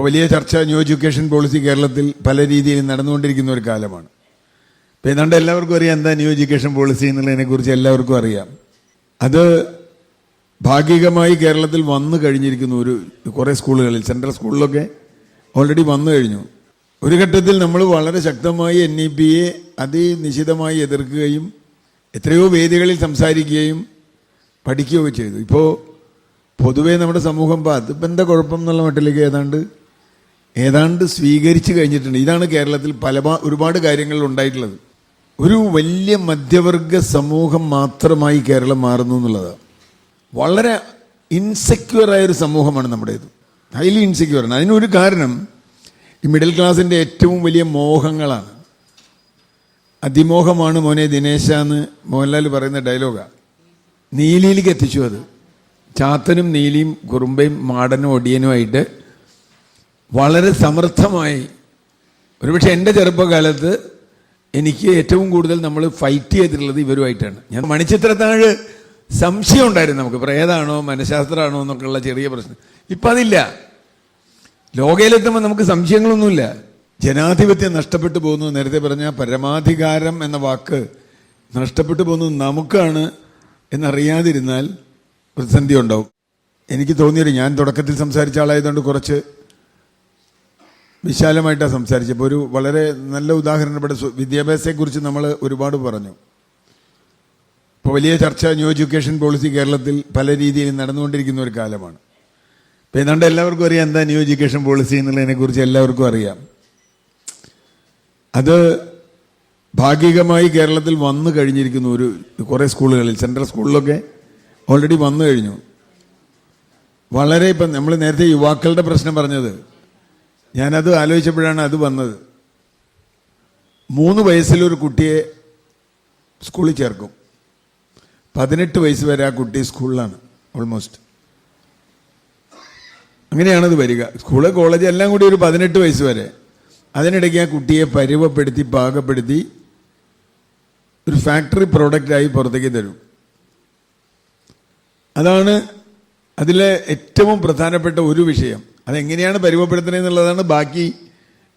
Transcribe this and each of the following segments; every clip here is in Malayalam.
ഇപ്പോൾ വലിയ ചർച്ച ന്യൂ എഡ്യൂക്കേഷൻ പോളിസി കേരളത്തിൽ പല രീതിയിൽ നടന്നുകൊണ്ടിരിക്കുന്ന ഒരു കാലമാണ്. ഇപ്പം ഏതാണ്ട് എല്ലാവർക്കും അറിയാം എന്താ ന്യൂ എഡ്യൂക്കേഷൻ പോളിസി എന്നുള്ളതിനെക്കുറിച്ച് എല്ലാവർക്കും അറിയാം. അത് ഭാഗികമായി കേരളത്തിൽ വന്നു കഴിഞ്ഞിരിക്കുന്നു ഒരു കുറേ സ്കൂളുകളിൽ സെൻട്രൽ സ്കൂളിലൊക്കെ ഓൾറെഡി വന്നു കഴിഞ്ഞു. ഒരു ഘട്ടത്തിൽ നമ്മൾ വളരെ ശക്തമായി എൻ ഇ പിയെ അതിനിശിതമായി എതിർക്കുകയും എത്രയോ വേദികളിൽ സംസാരിക്കുകയും പഠിക്കുകയൊക്കെ ചെയ്തു. ഇപ്പോൾ പൊതുവേ നമ്മുടെ സമൂഹം ഇപ്പം എന്താ കുഴപ്പം എന്നുള്ള മട്ടിലേക്ക് ഏതാണ്ട് ഏതാണ്ട് സ്വീകരിച്ചു കഴിഞ്ഞിട്ടുണ്ട്. ഇതാണ് കേരളത്തിൽ പല ഒരുപാട് കാര്യങ്ങൾ ഉണ്ടായിട്ടുള്ളത്. ഒരു വലിയ മധ്യവർഗ സമൂഹം മാത്രമായി കേരളം മാറുന്നു എന്നുള്ളതാണ്. വളരെ ഇൻസെക്യൂർ ആയ ഒരു സമൂഹമാണ് നമ്മുടേത്. ഹൈലി ഇൻസെക്യൂർ ആണ്. അതിനൊരു കാരണം ഈ മിഡിൽ ക്ലാസിന്റെ ഏറ്റവും വലിയ മോഹങ്ങളാണ്. അതിമോഹമാണ് മോനെ ദിനേശ എന്ന് മോഹൻലാൽ പറയുന്ന ഡയലോഗാണ് നീലിയിലേക്ക് എത്തിച്ചു അത്. ചാത്തനും നീലിയും കുറുമ്പയും മാടനും ഒടിയനുമായിട്ട് വളരെ സമർത്ഥമായി. ഒരുപക്ഷെ എന്റെ ചെറുപ്പകാലത്ത് എനിക്ക് ഏറ്റവും കൂടുതൽ നമ്മൾ ഫൈറ്റ് ചെയ്തിട്ടുള്ളത് ഇവരുമായിട്ടാണ്. ഞാൻ മണിച്ചിത്രത്താഴ് സംശയം ഉണ്ടായിരുന്നു നമുക്ക്. പ്രേതാണോ മനഃശാസ്ത്രമാണോ എന്നൊക്കെയുള്ള ചെറിയ പ്രശ്നം. ഇപ്പം അതില്ല. ലോകയിലെത്തുമ്പോൾ നമുക്ക് സംശയങ്ങളൊന്നുമില്ല. ജനാധിപത്യം നഷ്ടപ്പെട്ടു പോകുന്നു. നേരത്തെ പറഞ്ഞ പരമാധികാരം എന്ന വാക്ക് നഷ്ടപ്പെട്ടു പോകുന്നത് നമുക്കാണ് എന്നറിയാതിരുന്നാൽ പ്രതിസന്ധി ഉണ്ടാവും എനിക്ക് തോന്നിയൊരു ഞാൻ തുടക്കത്തിൽ സംസാരിച്ച ആളായതുകൊണ്ട് കുറച്ച് വിശാലമായിട്ടാണ് സംസാരിച്ചത്. ഇപ്പോൾ ഒരു വളരെ നല്ല ഉദാഹരണപ്പെട്ട വിദ്യാഭ്യാസത്തെക്കുറിച്ച് നമ്മൾ ഒരുപാട് പറഞ്ഞു. ഇപ്പോൾ വലിയ ചർച്ച ന്യൂ എഡ്യൂക്കേഷൻ പോളിസി കേരളത്തിൽ പല രീതിയിൽ നടന്നുകൊണ്ടിരിക്കുന്ന ഒരു കാലമാണ്. ഇപ്പം ഏതാണ്ട് എല്ലാവർക്കും അറിയാം എന്താ ന്യൂ എഡ്യൂക്കേഷൻ പോളിസി എന്നുള്ളതിനെക്കുറിച്ച് എല്ലാവർക്കും അറിയാം. അത് ഭാഗികമായി കേരളത്തിൽ വന്നു കഴിഞ്ഞിരിക്കുന്നു ഒരു കുറേ സ്കൂളുകളിൽ സെൻട്രൽ സ്കൂളിലൊക്കെ ഓൾറെഡി വന്നു കഴിഞ്ഞു. വളരെ ഇപ്പം നമ്മൾ നേരത്തെ യുവാക്കളുടെ പ്രശ്നം പറഞ്ഞത് ഞാനത് ആലോചിച്ചപ്പോഴാണ് അത് വന്നത്. മൂന്ന് വയസ്സിലൊരു കുട്ടിയെ സ്കൂളിൽ ചേർക്കും. പതിനെട്ട് വയസ്സ് വരെ ആ കുട്ടി സ്കൂളിലാണ് ഓൾമോസ്റ്റ് അങ്ങനെയാണത് വരിക. സ്കൂൾ കോളേജ് എല്ലാം കൂടി ഒരു പതിനെട്ട് വയസ്സ് വരെ. അതിനിടയ്ക്ക് ആ കുട്ടിയെ പരുവപ്പെടുത്തി പാകപ്പെടുത്തി ഒരു ഫാക്ടറി പ്രോഡക്റ്റായി പുറത്തേക്ക് തരും. അതാണ് അതിലെ ഏറ്റവും പ്രധാനപ്പെട്ട ഒരു വിഷയം. അതെങ്ങനെയാണ് പരിമപ്പെടുത്തുന്നത് എന്നുള്ളതാണ് ബാക്കി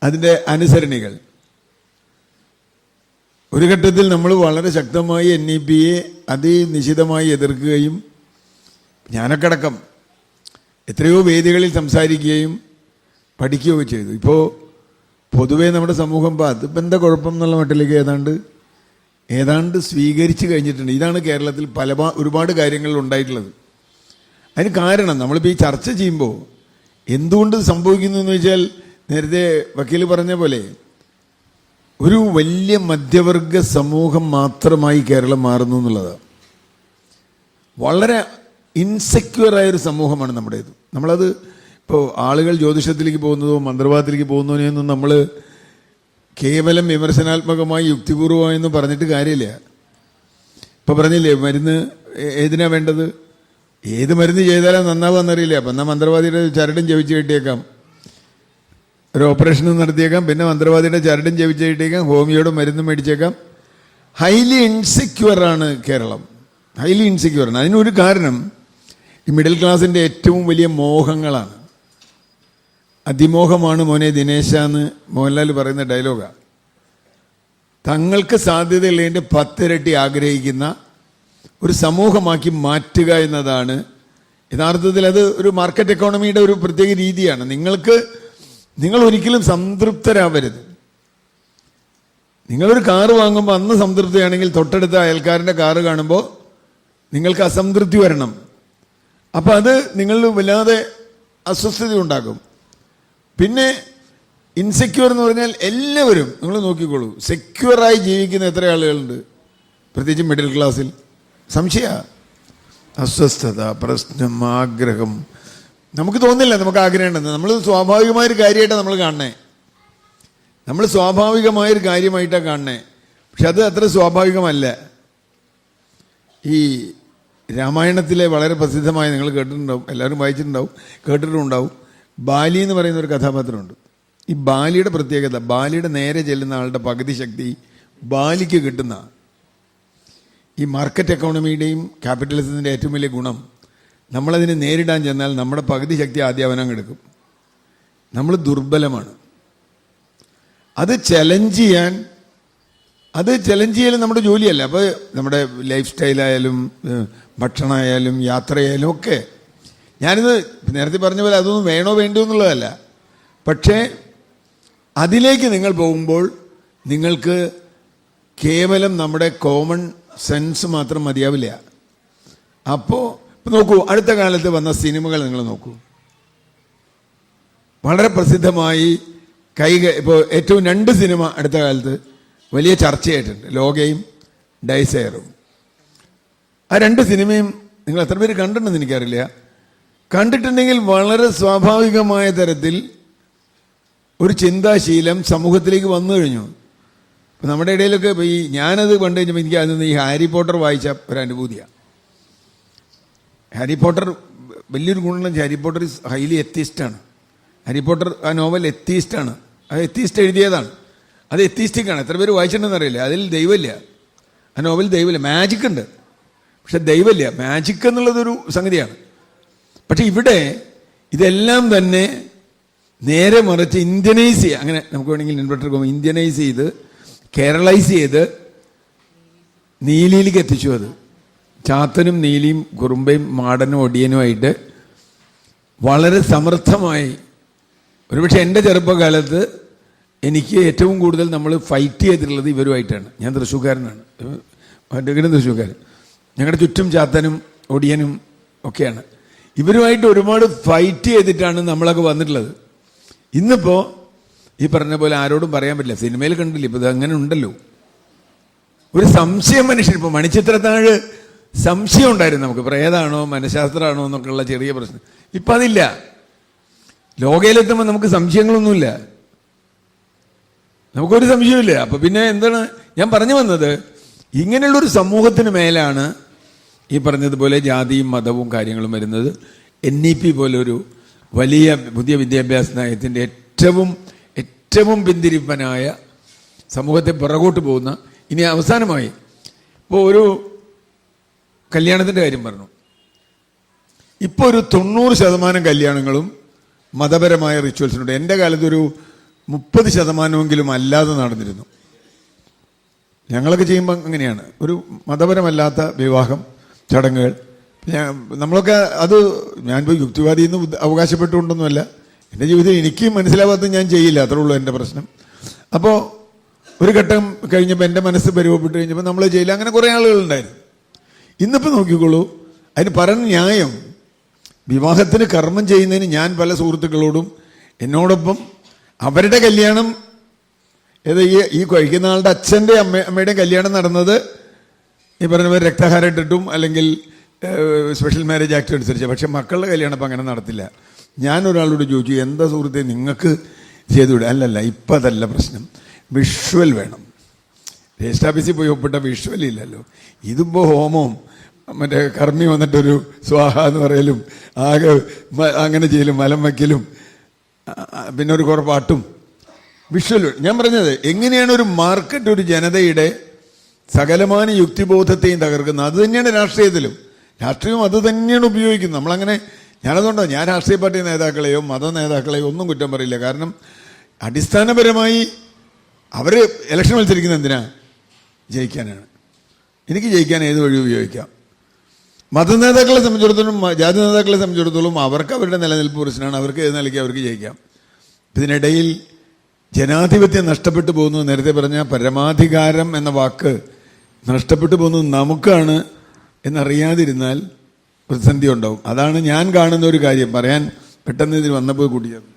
അതിന്റെ അനുസരണികൾ. ഒരു ഘട്ടത്തിൽ നമ്മൾ വളരെ ശക്തമായി എൻ ഇ പിയെ അതിനിശിതമായി എതിർക്കുകയും ഞാനൊക്കെ അടക്കം എത്രയോ വേദികളിൽ സംസാരിക്കുകയും പഠിക്കുകയൊക്കെ ചെയ്തു. ഇപ്പോൾ പൊതുവേ നമ്മുടെ സമൂഹം ഇപ്പോൾ അതിപ്പോൾ എന്താ കുഴപ്പം എന്നുള്ള മട്ടിലേക്ക് ഏതാണ്ട് ഏതാണ്ട് സ്വീകരിച്ചു കഴിഞ്ഞിട്ടുണ്ട്. ഇതാണ് കേരളത്തിൽ പല ഒരുപാട് കാര്യങ്ങൾ ഉണ്ടായിട്ടുള്ളത്. അതിന് കാരണം നമ്മളിപ്പോൾ ഈ ചർച്ച ചെയ്യുമ്പോൾ എന്തുകൊണ്ട് സംഭവിക്കുന്നു എന്ന് വെച്ചാൽ നേരത്തെ വക്കീൽ പറഞ്ഞ പോലെ ഒരു വലിയ മധ്യവർഗ സമൂഹം മാത്രമായി കേരളം മാറുന്നു എന്നുള്ളതാണ്. വളരെ ഇൻസെക്യൂറായൊരു സമൂഹമാണ് നമ്മുടേത്. നമ്മളത് ഇപ്പോൾ ആളുകൾ ജ്യോതിഷത്തിലേക്ക് പോകുന്നതോ മന്ത്രവാദത്തിലേക്ക് പോകുന്നതിനൊന്നും നമ്മൾ കേവലം വിമർശനാത്മകമായി യുക്തിപൂർവമായി എന്ന് പറഞ്ഞിട്ട് കാര്യമില്ല. ഇപ്പോൾ പറഞ്ഞില്ലേ മരുന്ന് ഏതിനാണ് വേണ്ടത്? ഏത് മരുന്ന് ചെയ്താലും നന്നാവുമെന്നറിയില്ല അപ്പം എന്നാൽ മന്ത്രവാദിയുടെ ചരടും ജപിച്ച് കിട്ടിയേക്കാം. ഒരു ഓപ്പറേഷനും നടത്തിയേക്കാം പിന്നെ മന്ത്രവാദിയുടെ ചരടും ജപിച്ച് കിട്ടിയേക്കാം ഹോമിയോടും മരുന്നും മേടിച്ചേക്കാം. ഹൈലി ഇൻസെക്യൂർ ആണ് കേരളം. ഹൈലി ഇൻസെക്യൂർ ആണ്. അതിനൊരു കാരണം ഈ മിഡിൽ ക്ലാസിന്റെ ഏറ്റവും വലിയ മോഹങ്ങളാണ്. അതിമോഹമാണ് മോനെ ദിനേശ എന്ന് മോഹൻലാൽ പറയുന്ന ഡയലോഗാണ് തങ്ങൾക്ക് സാധ്യതയുള്ളതിന്റെ പത്തിരട്ടി ആഗ്രഹിക്കുന്ന ഒരു സമൂഹമാക്കി മാറ്റുക എന്നതാണ്. യഥാർത്ഥത്തിൽ അത് ഒരു മാർക്കറ്റ് എക്കോണമിയുടെ ഒരു പ്രത്യേക രീതിയാണ്. നിങ്ങൾക്ക് നിങ്ങൾ ഒരിക്കലും സംതൃപ്തരാവരുത്. നിങ്ങളൊരു കാറ് വാങ്ങുമ്പോൾ അന്ന് സംതൃപ്തിയാണെങ്കിൽ തൊട്ടടുത്ത അയൽക്കാരന്റെ കാറ് കാണുമ്പോൾ നിങ്ങൾക്ക് അസംതൃപ്തി വരണം. അപ്പം അത് നിങ്ങൾ വല്ലാതെ അസ്വസ്ഥത ഉണ്ടാക്കും പിന്നെ ഇൻസെക്യൂർ എന്ന് പറഞ്ഞാൽ എല്ലാവരും നിങ്ങൾ നോക്കിക്കോളൂ സെക്യൂറായി ജീവിക്കുന്ന എത്ര ആളുകളുണ്ട്? പ്രത്യേകിച്ച് മിഡിൽ ക്ലാസ്സിൽ സംശയ. അസ്വസ്ഥത പ്രശ്നം ആഗ്രഹം. നമുക്ക് തോന്നില്ല നമുക്ക് ആഗ്രഹമുണ്ടെന്ന്. നമ്മൾ സ്വാഭാവികമായൊരു കാര്യമായിട്ടാണ് നമ്മൾ കാണണേ നമ്മൾ സ്വാഭാവികമായൊരു കാര്യമായിട്ടാണ് കാണണേ പക്ഷെ അത് അത്ര സ്വാഭാവികമല്ല. ഈ രാമായണത്തിലെ വളരെ പ്രസിദ്ധമായ നിങ്ങൾ കേട്ടിട്ടുണ്ടാവും എല്ലാവരും വായിച്ചിട്ടുണ്ടാവും കേട്ടിട്ടുണ്ടാവും ബാലി എന്ന് പറയുന്ന ഒരു കഥാപാത്രമുണ്ട്. ഈ ബാലിയുടെ പ്രത്യേകത ബാലിയുടെ നേരെ ചെല്ലുന്ന ആളുടെ പകുതി ശക്തി ബാലിക്ക് കിട്ടുന്ന ഈ മാർക്കറ്റ് എക്കോണമിയുടെയും ക്യാപിറ്റലിസത്തിന്റെ ഏറ്റവും വലിയ ഗുണം നമ്മളതിനെ നേരിടാൻ ചെന്നാൽ നമ്മുടെ പകുതി ശക്തി ആദ്യാപനം എടുക്കും. നമ്മൾ ദുർബലമാണ്. അത് ചലഞ്ച് ചെയ്യാൻ അത് ചലഞ്ച് ചെയ്യലും നമ്മുടെ ജോലിയല്ല. അപ്പോൾ നമ്മുടെ ലൈഫ് സ്റ്റൈലായാലും ഭക്ഷണമായാലും യാത്രയായാലും ഒക്കെ ഞാനിത് നേരത്തെ പറഞ്ഞ പോലെ അതൊന്നും വേണോ വേണ്ടോ എന്നുള്ളതല്ല. പക്ഷേ അതിലേക്ക് നിങ്ങൾ പോകുമ്പോൾ നിങ്ങൾക്ക് കേവലം നമ്മുടെ കോമൺ സെൻസ് മാത്രം മതിയാവില്ല. അപ്പോൾ നോക്കൂ അടുത്ത കാലത്ത് വന്ന സിനിമകൾ നിങ്ങൾ നോക്കൂ. വളരെ പ്രസിദ്ധമായി കൈ ഇപ്പോൾ ഏറ്റവും രണ്ട് സിനിമ അടുത്ത കാലത്ത് വലിയ ചർച്ചയായിട്ടുണ്ട്. ലോകയും ഡൈസയറും. ആ രണ്ട് സിനിമയും നിങ്ങൾ എത്ര പേര് കണ്ടിട്ടുണ്ടെന്ന് എനിക്കറിയില്ല. കണ്ടിട്ടുണ്ടെങ്കിൽ വളരെ സ്വാഭാവികമായ തരത്തിൽ ഒരു ചിന്താശീലം സമൂഹത്തിലേക്ക് വന്നു കഴിഞ്ഞു. ഇപ്പം നമ്മുടെ ഇടയിലൊക്കെ ഇപ്പോൾ ഈ ഞാനത് കണ്ടു കഴിഞ്ഞപ്പോൾ എനിക്ക് അതിൽ നിന്ന് ഈ ഹാരി പോട്ടർ വായിച്ച ഒരു അനുഭൂതിയാണ് ഹാരി പോട്ടർ വലിയൊരു ഗുണം ഹാരി പോട്ടർ ഇസ് ഹൈലി എത്തിയിസ്റ്റാണ് ഹാരി പോട്ടർ ആ നോവൽ എത്തിയിസ്റ്റാണ് അത് എത്തിസ്റ്റ് എഴുതിയതാണ്. അത് എത്തിയിസ്റ്റിക്കാണ് എത്ര പേര് വായിച്ചിട്ടുണ്ടെന്ന് അറിയില്ല. അതിൽ ദൈവമില്ല. ആ നോവൽ ദൈവമില്ല. മാജിക് ഉണ്ട്. പക്ഷെ ദൈവമില്ല. മാജിക് എന്നുള്ളതൊരു സംഗതിയാണ്. പക്ഷെ ഇവിടെ ഇതെല്ലാം തന്നെ നേരെ മറിച്ച് ഇന്ത്യനൈസ് ചെയ്യുക അങ്ങനെ നമുക്ക് വേണമെങ്കിൽ ഇൻവെർട്ടർ പോകുമ്പോൾ ഇന്ത്യനൈസ് ചെയ്ത് കേരളൈസ് ചെയ്ത് നീലിയിലേക്ക് എത്തിച്ചു അത്. ചാത്തനും നീലിയും കുറുമ്പയും മാടനും ഒടിയനുമായിട്ട് വളരെ സമർത്ഥമായി. ഒരുപക്ഷെ എന്റെ ചെറുപ്പകാലത്ത് എനിക്ക് ഏറ്റവും കൂടുതൽ നമ്മൾ ഫൈറ്റ് ചെയ്തിട്ടുള്ളത് ഇവരുമായിട്ടാണ്. ഞാൻ തൃശ്ശൂക്കാരനാണ് മറ്റേ തൃശ്ശൂക്കാരൻ ഞങ്ങളുടെ ചുറ്റും ചാത്തനും ഒടിയനും ഒക്കെയാണ്. ഇവരുമായിട്ട് ഒരുപാട് ഫൈറ്റ് ചെയ്തിട്ടാണ് നമ്മളൊക്കെ വന്നിട്ടുള്ളത്. ഇന്നിപ്പോൾ ഈ പറഞ്ഞ പോലെ ആരോടും പറയാൻ പറ്റില്ല. സിനിമയിൽ കണ്ടില്ല ഇപ്പൊ ഇത് അങ്ങനെ ഉണ്ടല്ലോ. ഒരു സംശയം മനുഷ്യൻ ഇപ്പോൾ മണിച്ചിത്രത്താഴ് സംശയം ഉണ്ടായിരുന്നു നമുക്ക്. പ്രേതാണോ മനഃശാസ്ത്രമാണോ എന്നൊക്കെയുള്ള ചെറിയ പ്രശ്നം. ഇപ്പം അതില്ല. ലോകയിലെത്തുമ്പോൾ നമുക്ക് സംശയങ്ങളൊന്നുമില്ല. നമുക്കൊരു സംശയമില്ല അപ്പൊ പിന്നെ എന്താണ്? ഞാൻ പറഞ്ഞു വന്നത് ഇങ്ങനെയുള്ളൊരു സമൂഹത്തിന് മേലാണ് ഈ പറഞ്ഞതുപോലെ ജാതിയും മതവും കാര്യങ്ങളും വരുന്നത്. എൻ ഇ പി പോലൊരു വലിയ പുതിയ വിദ്യാഭ്യാസ നയത്തിന്റെ ഏറ്റവും ഏറ്റവും പിന്തിരിപ്പനായ സമൂഹത്തെ പുറകോട്ട് പോകുന്ന ഇനി അവസാനമായി ഇപ്പോൾ ഒരു കല്യാണത്തിന്റെ കാര്യം പറഞ്ഞു. ഇപ്പോൾ ഒരു തൊണ്ണൂറ് ശതമാനം കല്യാണങ്ങളും മതപരമായ റിച്വൽസിനുണ്ട് എന്റെ കാലത്ത് ഒരു മുപ്പത് ശതമാനമെങ്കിലും അല്ലാതെ നടന്നിരുന്നു. ഞങ്ങളൊക്കെ ചെയ്യുമ്പോൾ അങ്ങനെയാണ്. ഒരു മതപരമല്ലാത്ത വിവാഹം ചടങ്ങുകൾ. നമ്മളൊക്കെ അത് ഞാനിപ്പോൾ യുക്തിവാദി എന്ന് ഉദ്ദ- അവകാശപ്പെട്ടുകൊണ്ടൊന്നുമല്ല. എന്റെ ജീവിതത്തിൽ എനിക്ക് മനസ്സിലാവാത്ത ഞാൻ ചെയ്യില്ല. അത്രേ ഉള്ളൂ എന്റെ പ്രശ്നം. അപ്പോൾ ഒരു ഘട്ടം കഴിഞ്ഞപ്പോൾ എന്റെ മനസ്സ് പരിവപ്പെട്ട് കഴിഞ്ഞപ്പോൾ നമ്മൾ ചെയ്യില്ല. അങ്ങനെ കുറേ ആളുകളുണ്ടായിരുന്നു. ഇന്നിപ്പോൾ നോക്കിക്കോളൂ അതിന് പറഞ്ഞ ന്യായം. വിവാഹത്തിന് കർമ്മം ചെയ്യുന്നതിന് ഞാൻ പല സുഹൃത്തുക്കളോടും എന്നോടൊപ്പം അവരുടെ കല്യാണം ഏത് ഈ ഈ കഴിക്കുന്ന ആളുടെ അച്ഛന്റെ അമ്മ അമ്മയുടെയും കല്യാണം നടന്നത് ഈ പറഞ്ഞ പോലെ രക്തഹാരം ഇട്ടിട്ടും അല്ലെങ്കിൽ സ്പെഷ്യൽ മാരേജ് ആക്ട് അനുസരിച്ച്. പക്ഷെ മക്കളുടെ കല്യാണം അപ്പം അങ്ങനെ നടത്തില്ല. ഞാൻ ഒരാളോട് ചോദിച്ചു എന്താ സുഹൃത്തെ നിങ്ങൾക്ക് ചെയ്തുകൂടെ? അല്ലല്ല ഇപ്പം അതല്ല പ്രശ്നം. വിഷ്വൽ വേണം. രജിസ്റ്റർ ഓഫീസിൽ പോയി ഒപ്പിട്ട വിഷ്വൽ ഇല്ലല്ലോ. ഇതിപ്പോൾ ഹോമവും മറ്റേ കർമ്മി വന്നിട്ടൊരു സ്വാഹ എന്ന് പറയലും ആകെ അങ്ങനെ ചെയ്യലും മലം വയ്ക്കലും പിന്നെ ഒരു കുറേ പാട്ടും. വിഷ്വൽ ഞാൻ പറഞ്ഞത് എങ്ങനെയാണ് ഒരു മാർക്കറ്റ് ഒരു ജനതയുടെ സകലമാന യുക്തിബോധത്തെയും തകർക്കുന്നത്? അത് തന്നെയാണ് രാഷ്ട്രീയത്തിലും. രാഷ്ട്രീയം അത് തന്നെയാണ് ഉപയോഗിക്കുന്നത്. നമ്മളങ്ങനെ ഞാനതുകൊണ്ടോ ഞാൻ രാഷ്ട്രീയ പാർട്ടി നേതാക്കളെയോ മത നേതാക്കളെയോ ഒന്നും കുറ്റം പറയില്ല. കാരണം അടിസ്ഥാനപരമായി അവർ ഇലക്ഷൻ മത്സരിക്കുന്നത് എന്തിനാ? ജയിക്കാനാണ്. എനിക്ക് ജയിക്കാൻ ഏത് വഴി ഉപയോഗിക്കാം. മത നേതാക്കളെ സംബന്ധിച്ചിടത്തോളം ജാതി നേതാക്കളെ സംബന്ധിച്ചിടത്തോളം അവർക്ക് അവരുടെ നിലനിൽപ്പ് പ്രശ്നമാണ്. അവർക്ക് ഏത് നിലയ്ക്ക് അവർക്ക് ജയിക്കാം. ഇതിനിടയിൽ ജനാധിപത്യം നഷ്ടപ്പെട്ടു പോകുന്നു. നേരത്തെ പറഞ്ഞ പരമാധികാരം എന്ന വാക്ക് നഷ്ടപ്പെട്ടു പോകുന്നത് നമുക്കാണ് എന്നറിയാതിരുന്നാൽ പ്രതിസന്ധി ഉണ്ടാവും അതാണ് ഞാൻ കാണുന്ന ഒരു കാര്യം. പറയാൻ പെട്ടെന്ന് ഇതിൽ വന്നപ്പോൾ കൂട്ടിയത്